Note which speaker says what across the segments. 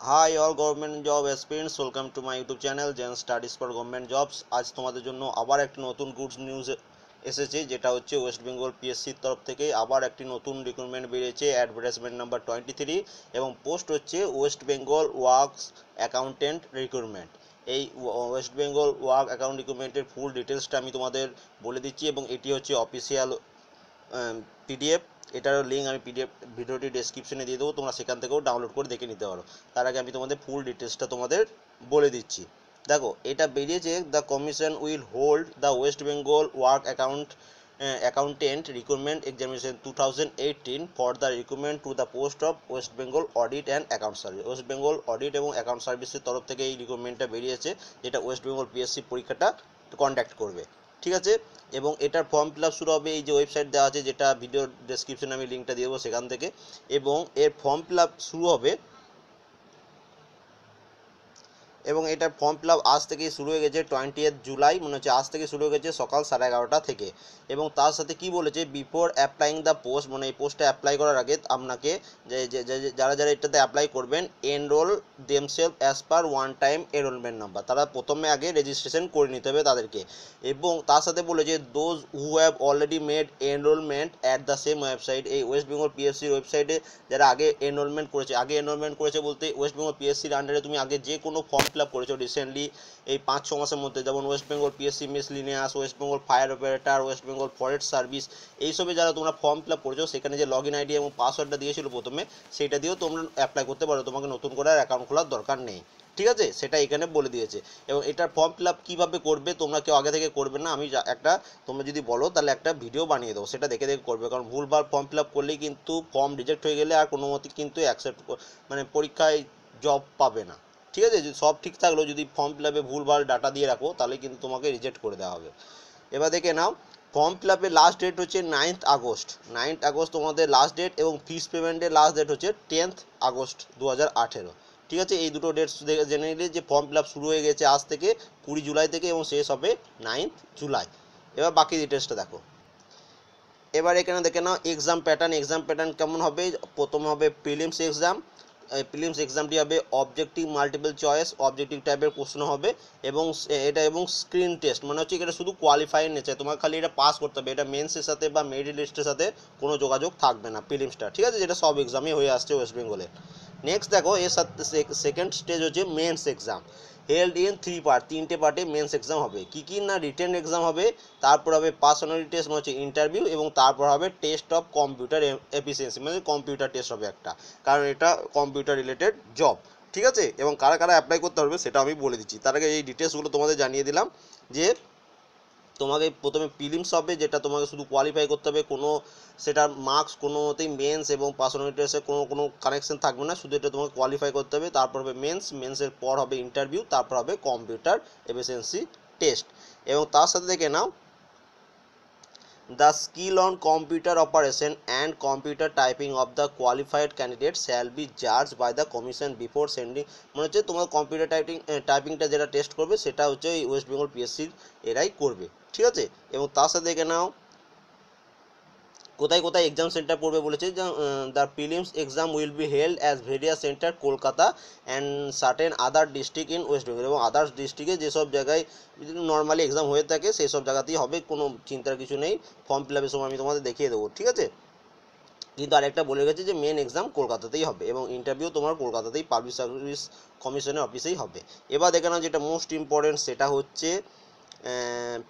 Speaker 1: Hi all government job experience welcome to my YouTube channel Zen studies for government jobs আজ তোমাদের জন্য আবার একটি নতুন গুডস নিউজ এসেছে, যেটা হচ্ছে ওয়েস্ট বেঙ্গল পিএসসির তরফ থেকে আবার একটি নতুন রিক্রুটমেন্ট বেরিয়েছে অ্যাডভার্টাইজমেন্ট নাম্বার টোয়েন্টি থ্রি এবং পোস্ট হচ্ছে West Bengal works accountant recruitment এই ওয়েস্ট বেঙ্গল ওয়ার্ক অ্যাকাউন্ট রিক্রুটমেন্টের ফুল ডিটেলসটা আমি তোমাদের বলে দিচ্ছি এবং এটি হচ্ছে অফিসিয়াল পিডিএফ এটারও লিঙ্ক আমি পিডিএফ ভিডিওটি ডেসক্রিপশনে দিয়ে দেবো, তোমরা সেখান থেকেও ডাউনলোড করে দেখে নিতে পারো। তার আগে আমি তোমাদের ফুল ডিটেলসটা তোমাদের বলে দিচ্ছি। দেখো, এটা বেরিয়েছে the commission will hold the West Bengal work account accountant recruitment examination two thousand eighteen for the recruitment to the post of West Bengal audit and account service West Bengal audit এবং account সার্ভিসের তরফ থেকে এই রিক্রুটমেন্টটা বেরিয়েছে, যেটা West Bengal PSC পরীক্ষাটা conduct করবে। ঠিক আছে? এবং এটার ফর্ম ফিল আপ শুরু হবে, এই যে ওয়েবসাইট দেওয়া আছে যেটা ভিডিও ডেসক্রিপশনে আমি লিঙ্কটা দিয়ে দেবো সেখান থেকে। এবং এর ফর্ম ফিল শুরু হবে এবং এটার ফর্ম ফিল আজ থেকেই শুরু হয়ে গেছে টোয়েন্টি জুলাই, মনে হচ্ছে আজ থেকে শুরু হয়ে গেছে সকাল সাড়ে এগারোটা থেকে। এবং তার সাথে কি বলেছে? বিফোর অ্যাপ্লাইং দ্য পোস্ট মানে এই পোস্টে অ্যাপ্লাই করার আগে আপনাকে যে যারা যারা এটাতে অ্যাপ্লাই করবেন enrol themselves as per one time enrolment number তারা প্রথমে আগে রেজিস্ট্রেশন করে নিতে হবে তাদেরকে। এবং তার সাথে বলেছে those who have already made enrolment at the same website এই ওয়েস্ট বেঙ্গল পিএসসির ওয়েবসাইটে যারা আগে এনরোলমেন্ট করেছে, আগে এনরোলমেন্ট করেছে বলতে ওয়েস্ট বেঙ্গল পিএসসির আন্ডারে তুমি আগে যে কোনো ফর্ম ফিল আপ করেছ রিসেন্টলি এই পাঁচ, ছ মাসের মধ্যে। যেমন West Bengal PSC miscellaneous West Bengal fire operator West Bengal forest service এইসবে যারা তোমরা ফর্ম ফিল আপ করেছ, সেখানে যে লগ ইন আইডি এবং পাসওয়ার্ডটা দিয়েছিল প্রথমে, সেটা দিয়েও তোমরা অ্যাপ্লাই করতে পারো। তোমাকে নতুন করে অ্যাকাউন্ট খোলার দরকার নেই। ঠিক আছে? সেটা এখানে বলে দিয়েছে। এবং এটার ফর্ম ফিল আপ কীভাবে করবে, তোমরা কেউ আগে থেকে করবে না। আমি একটা তোমরা যদি বলো, তাহলে একটা ভিডিও বানিয়ে দেবো। সেটা দেখে দেখে করবে। কারণ ভুলভাল ফর্ম ফিল আপ করলেই কিন্তু ফর্ম রিজেক্ট হয়ে গেলে আর কোনো মতে কিন্তু অ্যাকসেপ্ট মানে পরীক্ষায় জব পাবে না। ঠিক আছে সব ঠিক থাকলেও যদি ফর্ম ফিল আপে ভুলভাল ডাটা দিয়ে রাখো, তাহলে কিন্তু তোমাকে রিজেক্ট করে দেওয়া হবে। এবার দেখে নাও ফর্ম ফিল আপের লাস্ট ডেট হচ্ছে নাইন্থ আগস্ট। নাইন্থ আগস্ট তোমাদের লাস্ট ডেট এবং ফিস পেমেন্টের লাস্ট ডেট হচ্ছে টেন্থ আগস্ট দু হাজার আঠেরো। ঠিক আছে, এই দুটো ডেটস জেনে নিলে যে ফর্ম ফিল আপ শুরু হয়ে গেছে আজ থেকে, কুড়ি জুলাই থেকে এবং শেষ হবে নাইন্থ জুলাই। এবার বাকি ডিটেলসটা দেখো। এবার এখানে দেখে নাও এক্সাম প্যাটার্ন এক্সাম প্যাটার্ন কেমন হবে? প্রথম হবে প্রিলিমস এক্সাম প্রিলিমস এক্সামটি হবে অবজেক্টিভ মাল্টিপল চয়েস অবজেক্টিভ টাইপের প্রশ্ন হবে এবং এটা এবং স্ক্রিন টেস্ট মানে হচ্ছে এটা শুধু কোয়ালিফাই নেছে তোমার খালি এটা পাস করতে হবে, এটা মেন্সের সাথে বা মেরিট লিস্টের সাথে কোনো যোগাযোগ থাকবে না প্রিলিমসটা ঠিক আছে? যেটা সব এক্সামই হয়ে আসছে ওয়েস্ট বেঙ্গলে নেক্সট দেখো, এর সাথে সেকেন্ড স্টেজ হচ্ছে mains exam held in three part তিনটে পার্টে মেন্স এক্সাম হবে। কী কী না রিটেন এক্সাম হবে, তারপর হবে পার্সোনালি টেস্ট মানে হচ্ছে ইন্টারভিউ এবং তারপর হবে টেস্ট অফ কম্পিউটার এফিসিয়েন্সি মানে কম্পিউটার টেস্ট হবে একটা। কারণ এটা কম্পিউটার রিলেটেড জব ঠিক আছে? এবং কারা কারা অ্যাপ্লাই করতে পারবে সেটা আমি বলে দিচ্ছি। তার আগে এই ডিটেলসগুলো তোমাদের জানিয়ে দিলাম যে তোমাকে প্রথমে প্রিলিমস হবে, যেটা তোমাকে শুধু কোয়ালিফাই করতে হবে, কোনো সেটার মার্কস কোনো মতেই মেন্স এবং পার্সোনালিটি টেস্টে কোনো কোনো কানেকশন থাকবে না, শুধু এটা তোমাকে কোয়ালিফাই করতে হবে, তারপর হবে মেন্স মেন্সের পর হবে ইন্টারভিউ তারপর হবে কম্পিউটার এফিসিয়েন্সি টেস্ট এবং তার সাথে দেখে নাও the skill on computer operation and computer typing of the qualified candidate shall be judge by the commission before sending মনে হচ্ছে তোমার কম্পিউটার টাইপিং টাইপিংটা যেটা টেস্ট করবে, সেটা হচ্ছে ওই ওয়েস্ট বেঙ্গল পিএসসির এরাই করবে, ঠিক আছে? এবং তার সাথে দেখে নাও কোথায় কোথায় এক্সাম সেন্টার পড়বে বলেছে the prelims exam will be held as various centre Kolkata and certain other district in West Bengal এবং আদার্স ডিস্ট্রিক্টে যেসব জায়গায় নর্মালি এক্সাম হয়ে থাকে সেই সব জায়গাতেই হবে, কোনো চিন্তার কিছু নেই। ফর্ম ফিল আপের সময় আমি তোমাদের দেখিয়ে দেবো, ঠিক আছে? কিন্তু আরেকটা বলে গেছে যে মেন এক্সাম কলকাতাতেই হবে এবং ইন্টারভিউ তোমার কলকাতাতেই পাবলিক সার্ভিস কমিশনের অফিসেই হবে। এবার দেখে নাও যেটা মোস্ট ইম্পর্টেন্ট সেটা হচ্ছে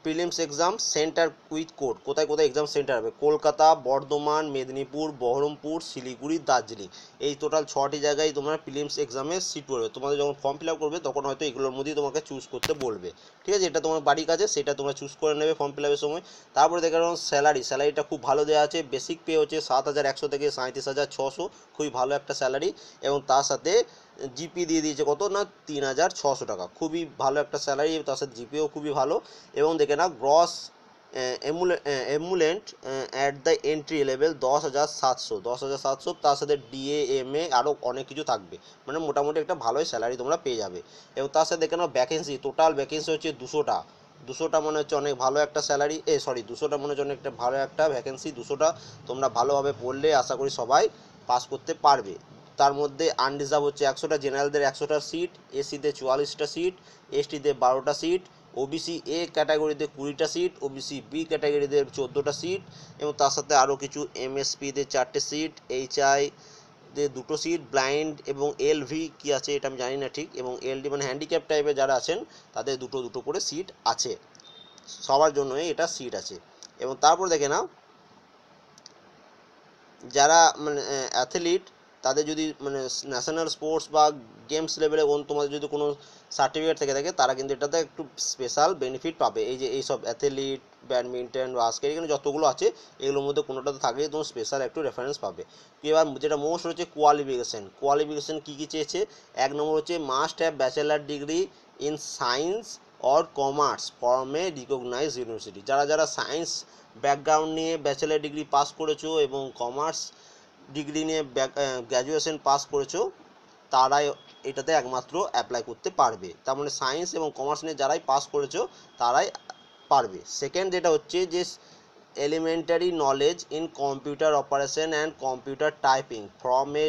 Speaker 1: prelims exam centre with code কোথায় কোথায় এক্সাম সেন্টার হবে? কলকাতা, বর্ধমান, মেদিনীপুর, বহরমপুর, শিলিগুড়ি, দার্জিলিং। এই টোটাল ছটি জায়গায় তোমরা প্রিলিমস এক্সামে সিট পড়বে। তোমাদের যখন ফর্ম ফিল করবে, তখন হয়তো এগুলোর মধ্যেই তোমাকে চুজ করতে বলবে। ঠিক আছে? এটা তোমার বাড়ির কাছে, সেটা তোমরা চুজ করে নেবে ফর্ম ফিল সময়। তারপরে দেখে নাও স্যালারি স্যালারিটা খুব ভালো দেওয়া আছে। বেসিক পে হচ্ছে সাত হাজার একশো থেকে সাঁত্রিশ হাজার ছশো। খুবই ভালো একটা স্যালারি এবং তার সাথে জিপি দিয়ে দিয়েছে কত না? তিন হাজার ছশো টাকা। খুবই ভালো একটা স্যালারি তার সাথে জিপিও খুবই ভালো। এবং দেখে না gross emolument at the entry level দশ হাজার সাতশো। দশ হাজার সাতশো, তার সাথে ডিএ এম এ আরও অনেক কিছু থাকবে। মানে মোটামুটি একটা ভালোই স্যালারি তোমরা পেয়ে যাবে। এবং তার সাথে দেখে নাও ভ্যাকেন্সি টোটাল ভ্যাকেন্সি হচ্ছে দুশোটা। দুশোটা মনে হচ্ছে অনেক ভালো একটা স্যালারি এ সরি দুশোটা মনে হচ্ছে অনেকটা ভালো একটা ভ্যাকেন্সি দুশোটা তোমরা ভালোভাবে পড়লে আশা করি সবাই পাস করতে পারবে। তার মধ্যে আনরিজার্ভ হচ্ছে একশোটা জেনারেলদের একশোটা সিট এসিতে চুয়াল্লিশটা সিট এসটিতে বারোটা সিট ওবিসি এ ক্যাটাগরিতে কুড়িটা সিট ওবিসি বি ক্যাটাগরিতে চোদ্দোটা সিট এবং তার সাথে আরও কিছু এমএসপিতে চারটে সিট এইচআই তে দুটো সিট ব্লাইন্ড এবং এলভি কি আছে এটা আমি জানি না ঠিক এবং এলডি মানে হ্যান্ডিক্যাপ টাইপের যারা আছেন তাদের দুটো দুটো করে সিট আছে। সবার জন্যই এটা সিট আছে। এবং তারপর দেখে নাও, যারা মানে অ্যাথলিট তাদের যদি মানে ন্যাশনাল স্পোর্টস বা গেমস লেভেলে তোমাদের যদি কোনো সার্টিফিকেট থেকে থাকে, তারা কিন্তু এটাতে একটু স্পেশাল বেনিফিট পাবে। এই যে এইসব অ্যাথলিট ব্যাডমিন্টন বাস্কেট এখানে যতগুলো আছে, এগুলোর মধ্যে কোনোটাতে থাকলে তোমার স্পেশাল একটু রেফারেন্স পাবে। এবার যেটা মোস্ট হচ্ছে কোয়ালিফিকেশন কোয়ালিফিকেশন কী কী চেয়েছে? এক নম্বর হচ্ছে must have bachelor degree in science or commerce from a recognise university যারা যারা সায়েন্স ব্যাকগ্রাউন্ড নিয়ে ব্যাচেলার ডিগ্রি পাস করেছ এবং কমার্স ডিগ্রি নিয়ে গ্র্যাজুয়েশন পাস করেছ, তারাই এটাতে একমাত্র অ্যাপ্লাই করতে পারবে। তার মানে সায়েন্স এবং কমার্স নিয়ে যারাই পাস করেছ, তারাই পারবে। সেকেন্ড যেটা হচ্ছে যে elementary knowledge in computer operation and computer typing from a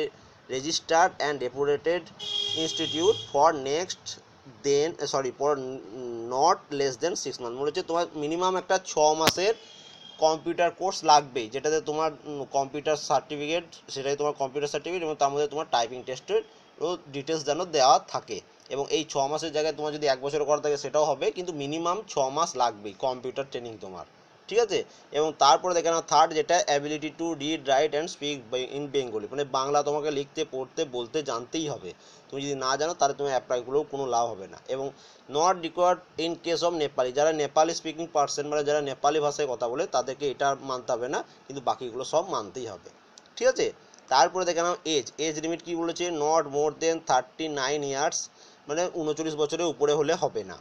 Speaker 1: registered and reputed institute for next than sorry for not less than six month মনে হচ্ছে তোমার মিনিমাম একটা ছ মাসের কম্পিউটার কোর্স লাগবেই, যেটাতে তোমার কম্পিউটার সার্টিফিকেট সেটাই তোমার কম্পিউটার সার্টিফিকেট এবং তার মধ্যে তোমার টাইপিং টেস্টের ডিটেলস যেন দেওয়া থাকে। এবং এই ছ মাসের জায়গায় তোমার যদি এক বছর করা থাকে সেটাও হবে, কিন্তু মিনিমাম ছ মাস লাগবেই কম্পিউটার ট্রেনিং তোমার। ঠিক আছে? এবং তারপরে দেখে নাও থার্ড যেটা ability to read write and speak in Bengali মানে বাংলা তোমাকে লিখতে, পড়তে, বলতে জানতেই হবে। তুমি যদি না জানো, তাহলে তুমি অ্যাপ্লাই করলেও কোনো লাভ হবে না। এবং not required in case of Nepali যারা নেপালি স্পিকিং পার্সন মানে যারা নেপালি ভাষায় কথা বলে, তাদেরকে এটা মানতে হবে না, কিন্তু বাকিগুলো সব মানতেই হবে। ঠিক আছে? তারপরে দেখে নাও এজ এজ লিমিট কী বলেছে? Not more than thirty nine years মানে উনচল্লিশ বছরের উপরে হলে হবে না।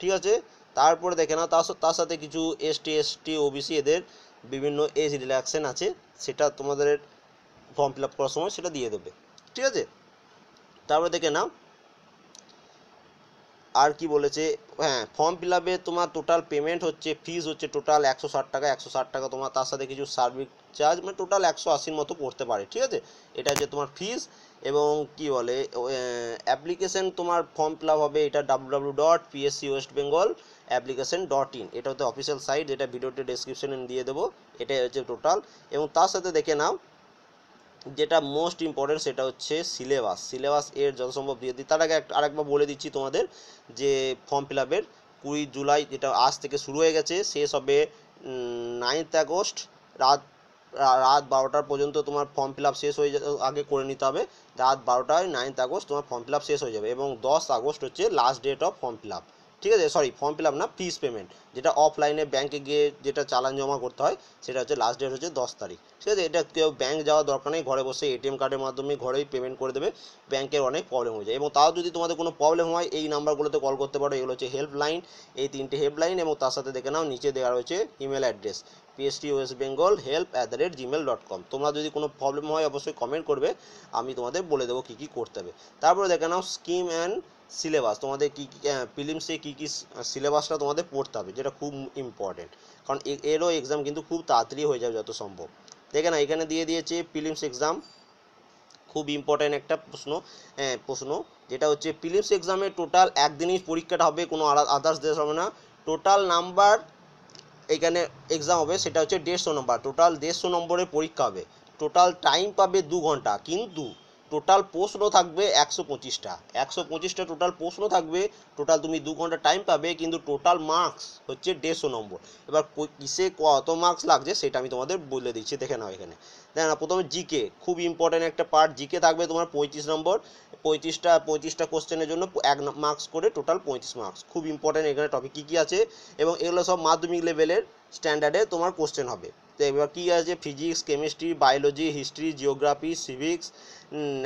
Speaker 1: ঠিক আছে? তারপরে দেখে নাও, তার সাথে কিছু S T S ST ST OBC এদের বিভিন্ন এজ রিল্যাক্সেন আছে, সেটা তোমাদের ফর্ম ফিল আপ করার সময় সেটা দিয়ে দেবে, ঠিক আছে? তারপরে দেখে নাও, আর কি বলেছে হ্যাঁ ফর্ম ফিল আপে তোমার টোটাল পেমেন্ট হচ্ছে ফিজ হচ্ছে টোটাল একশো ষাট টাকা, একশো ষাট টাকা তোমার তার সাথে কিছু সার্ভিস চার্জ মানে টোটাল একশো আশির মতো পড়তে পারে, ঠিক আছে? এটা হচ্ছে তোমার ফিজ এবং কি বলে অ্যাপ্লিকেশন তোমার ফর্ম ফিল আপ হবে, এটা W W dot PSC West Bengal application dot in এটা হচ্ছে অফিসিয়াল সাইট যেটা ভিডিওতে ডেসক্রিপশনে দিয়ে দেবো। এটাই হচ্ছে টোটাল এবং তার সাথে দেখে নাও, যেটা মোস্ট ইম্পর্টেন্ট সেটা হচ্ছে সিলেবাস সিলেবাস এর যথাসম্ভব দিয়ে দিই তার আগে আরেকবার বলে দিচ্ছি তোমাদের যে ফর্ম ফিল আপের কুড়ি জুলাই যেটা আজ থেকে শুরু হয়ে গেছে, শেষ হবে নাইনথ আগস্ট। রাত রাত বারোটার পর্যন্ত তোমার ফর্ম ফিল আপ শেষ হয়ে আগে করে নিতে হবে। রাত বারোটায় নাইনথ আগস্ট তোমার ফর্ম ফিল আপ শেষ হয়ে যাবে। এবং দশ আগস্ট হচ্ছে last date of form fill up ঠিক আছে? সরি ফর্ম ফিল আপ না ফিস পেমেন্ট যেটা অফলাইনে ব্যাংকে গিয়ে যেটা চালান জমা করতে হয়, সেটা হচ্ছে লাস্ট ডেট হচ্ছে দশ তারিখ। ঠিক আছে? এটা কেউ ব্যাংক যাওয়ার দরকার নেই, ঘরে বসে এটিএম কার্ডের মাধ্যমে ঘরেই পেমেন্ট করে দেবে ব্যাংকের অনেক প্রবলেম হয়ে যায়। এবং তাও যদি তোমাদের কোনো প্রবলেম হয়, এই নাম্বারগুলোতে কল করতে পারো, এগুলো হচ্ছে হেল্পলাইন এই তিনটে হেল্পলাইন এবং তার সাথে দেখে নাও, নিচে দেওয়া রয়েছে email address PST West Bengal help at the rate Gmail dot com তোমরা যদি কোনো প্রবলেম হয়, অবশ্যই কমেন্ট করবে, আমি তোমাদের বলে দেবো কী কী করতে হবে। তারপরে দেখে নাও স্কিম অ্যান্ড সিলেবাস তোমাদের কী কী প্রিলিমসে কী কী সিলেবাসটা তোমাদের পড়তে হবে, যেটা খুব ইম্পর্টেন্ট কারণ এরও এক্সাম কিন্তু খুব তাড়াতাড়ি হয়ে যাবে যত সম্ভব। দেখে না এখানে দিয়ে দিয়েছে প্রিলিমস এক্সাম খুব ইম্পর্ট্যান্ট একটা প্রশ্ন হ্যাঁ প্রশ্ন, যেটা হচ্ছে প্রিলিমস এক্সামে টোটাল একদিনই পরীক্ষাটা হবে, কোনো আদার্স দেশ হবে না। টোটাল নাম্বার এখানে এক্সাম হবে, সেটা হচ্ছে দেড়শো নম্বর টোটাল দেড়শো নম্বরের পরীক্ষা হবে। টোটাল টাইম পাবে দু ঘণ্টা, কিন্তু টোটাল প্রশ্ন থাকবে একশো পঁচিশটা। একশো পঁচিশটা টোটাল প্রশ্ন থাকবে টোটাল তুমি দু ঘণ্টা টাইম পাবে, কিন্তু টোটাল মার্কস হচ্ছে দেড়শো নম্বর। এবার কিসে কত মার্কস লাগছে সেটা আমি তোমাদের বলে দিচ্ছি, দেখে নাও এখানে। দেখে না, প্রথমে জিকে খুব ইম্পর্ট্যান্ট একটা পার্ট জিকে থাকবে তোমার পঁয়ত্রিশ নম্বর। পঁয়ত্রিশটা পঁয়ত্রিশটা কোশ্চেনের জন্য এক মার্কস করে টোটাল পঁয়ত্রিশ মার্কস খুব ইম্পর্ট্যান্ট এখানে টপিক কী কী আছে, এবং এগুলো সব মাধ্যমিক লেভেলের স্ট্যান্ডার্ডে তোমার কোশ্চেন হবে। তো এবার কী আছে? Physics chemistry biology history geography civics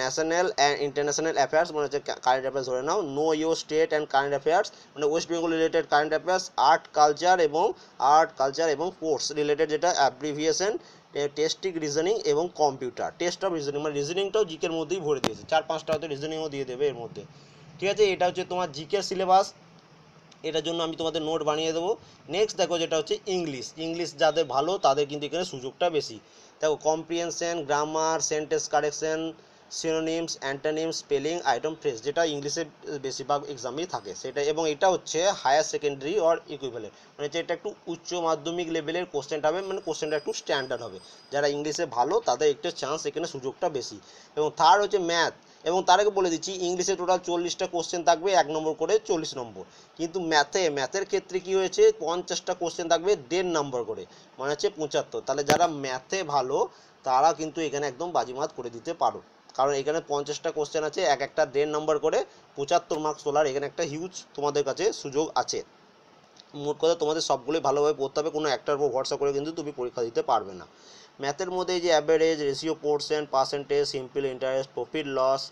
Speaker 1: national and international affairs মানে হচ্ছে কারেন্ট অ্যাফেয়ার্স ধরে নাও। Know your state and current affairs মানে West Bengal related current affairs art culture এবং আর্ট কালচার এবং স্পোর্টস রিলেটেড যেটা অ্যাব্রিভিয়েশন টেস্টিক রিজনিং এবং computer test of reasoning মানে রিজনিংটাও জিকের মধ্যেই ভরে দিয়েছে। চার পাঁচটা হয়তো রিজনিংও দিয়ে দেবে এর মধ্যে। ঠিক আছে? এটা হচ্ছে তোমার জিকের সিলেবাস এটার জন্য আমি তোমাদের নোট বানিয়ে দেবো। নেক্সট দেখো যেটা হচ্ছে ইংলিশ ইংলিশ যাদের ভালো, তাদের কিন্তু এখানে সুযোগটা বেশি। দেখো comprehension grammar sentence correction synonyms antonym spelling item phrase যেটা ইংলিশে বেশিরভাগ এক্সামেই থাকে। সেটা এবং এটা হচ্ছে হায়ার সেকেন্ডারি অর ইকুইভ্যালেন্ট মানে হচ্ছে এটা একটু উচ্চ মাধ্যমিক লেভেলের কোশ্চেনটা হবে মানে কোশ্চেনটা একটু স্ট্যান্ডার্ড হবে। যারা ইংলিশে ভালো, তাদের একটু চান্স এখানে সুযোগটা বেশি। এবং থার্ড হচ্ছে ম্যাথ এবং তার আগে বলে দিচ্ছি, ইংলিশে টোটাল চল্লিশটা কোশ্চেন থাকবে, এক নম্বর করে চল্লিশ নম্বর। কিন্তু ম্যাথে ম্যাথের ক্ষেত্রে কি হয়েছে, পঞ্চাশটা কোশ্চেন থাকবে দেড় নম্বর করে মানে হচ্ছে পঁচাত্তর। তাহলে যারা ম্যাথে ভালো, তারা কিন্তু এখানে একদম বাজিমাত করে দিতে পারো। কারণ এখানে পঞ্চাশটা কোশ্চেন আছে, এক একটা দেড় নম্বর করে, পঁচাত্তর মার্কস তোলার এখানে একটা হিউজ তোমাদের কাছে সুযোগ আছে। মোট কথা তোমাদের সবগুলোই ভালোভাবে পড়তে হবে, কোনো একটার উপর ভরসা করে কিন্তু তুমি পরীক্ষা দিতে পারবে না। ম্যাথের মধ্যে যে average ratio percent percentage simple interest profit loss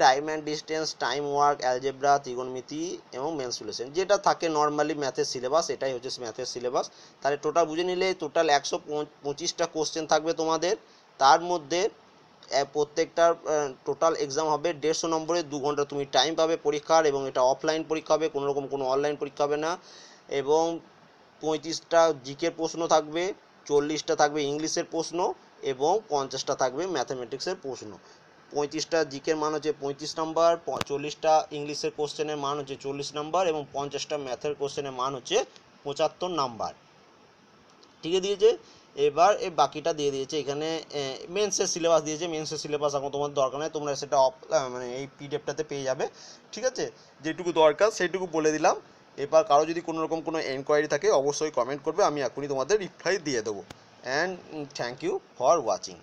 Speaker 1: time and distance time work algebra ত্রিগোণমিতি এবং মেনসুলেশন যেটা থাকে নর্মালি ম্যাথের সিলেবাস এটাই হচ্ছে ম্যাথের সিলেবাস তাহলে টোটাল বুঝে নিলে টোটাল একশো পঁচিশটা কোশ্চেন থাকবে তোমাদের। তার মধ্যে প্রত্যেকটার টোটাল এক্সাম হবে দেড়শো নম্বরে, দু ঘণ্টা তুমি টাইম পাবে পরীক্ষার এবং এটা অফলাইন পরীক্ষা হবে কোনো রকম কোনো অনলাইন পরীক্ষা হবে না। এবং পঁয়ত্রিশটা জিকের প্রশ্ন থাকবে। চল্লিশটা থাকবে ইংলিশের প্রশ্ন এবং পঞ্চাশটা থাকবে ম্যাথামেটিক্সের প্রশ্ন। পঁয়ত্রিশটা জিকের মান হচ্ছে পঁয়ত্রিশ নাম্বার চল্লিশটা ইংলিশের কোশ্চেনের মান হচ্ছে চল্লিশ নাম্বার এবং পঞ্চাশটা ম্যাথের কোশ্চেনের মান হচ্ছে পঁচাত্তর নাম্বার। ঠিক দিয়েছে? এবার এই বাকিটা দিয়ে দিয়েছে। এখানে মেন্সের সিলেবাস দিয়েছে। মেন্সের সিলেবাস এখন তোমার দরকার নেই। তোমরা সেটা অফ মানে এই পিডিএফটাতে পেয়ে যাবে। ঠিক আছে? যেটুকু দরকার সেইটুকু বলে দিলাম। এবার কারও যদি কোনো রকম কোনো এনকোয়ারি থাকে, অবশ্যই কমেন্ট করবে, আমি এখনই তোমাদের রিপ্লাই দিয়ে দেবো। And thank you for watching